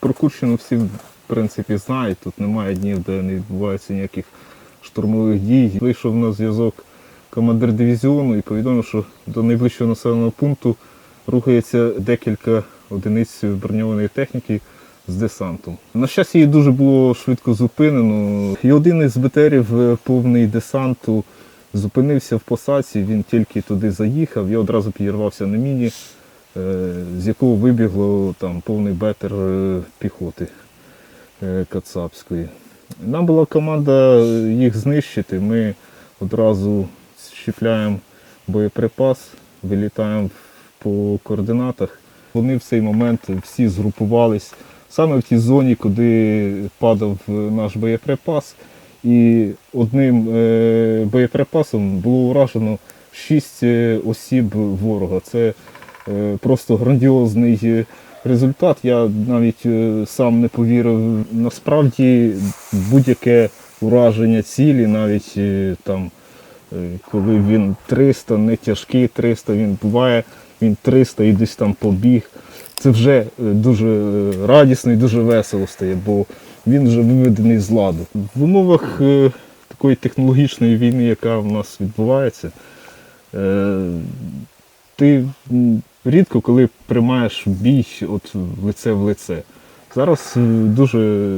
Про Курщину всі в принципі знають. Тут немає днів, де не відбувається ніяких штурмових дій. Вийшов на зв'язок командир дивізіону і повідомив, що до найближчого населеного пункту рухається декілька одиниць броньованої техніки з десантом. На щастя, її дуже було швидко зупинено. І один із БТРів е, повний десанту зупинився в посадці, він тільки туди заїхав і одразу підірвався на міні, з якого вибігло там повний бетер е, піхоти е, Кацапської. Нам була команда їх знищити. Ми одразу щіпляємо боєприпас, вилітаємо по координатах. Вони в цей момент всі згрупувались саме в тій зоні, куди падав е, наш боєприпас. І одним е, боєприпасом було уражено шість е, осіб ворога. Це е, просто грандіозний е, результат. Я навіть е, сам не повірив. Насправді будь-яке ураження цілі, навіть е, там, е, коли він 300, не тяжкий 300, він буває, він 300 і десь там побіг. Це вже е, дуже е, радісно і дуже весело стає, бо він вже виведений з ладу. В умовах е, такої технологічної війни, яка в нас відбувається, е, ти рідко коли приймаєш бій от лице в лице. Зараз е, дуже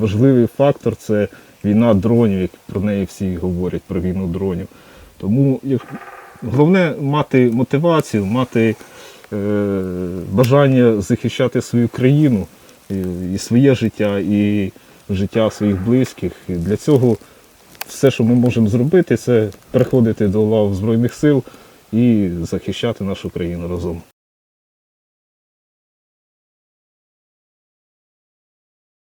важливий фактор це війна дронів, як про неї всі говорять, про війну дронів. Тому головне мати мотивацію, мати е, бажання захищати свою країну і, і своє життя, і життя своїх близьких. І для цього все, що ми можемо зробити, це приходити до лав Збройних сил і захищати нашу країну разом.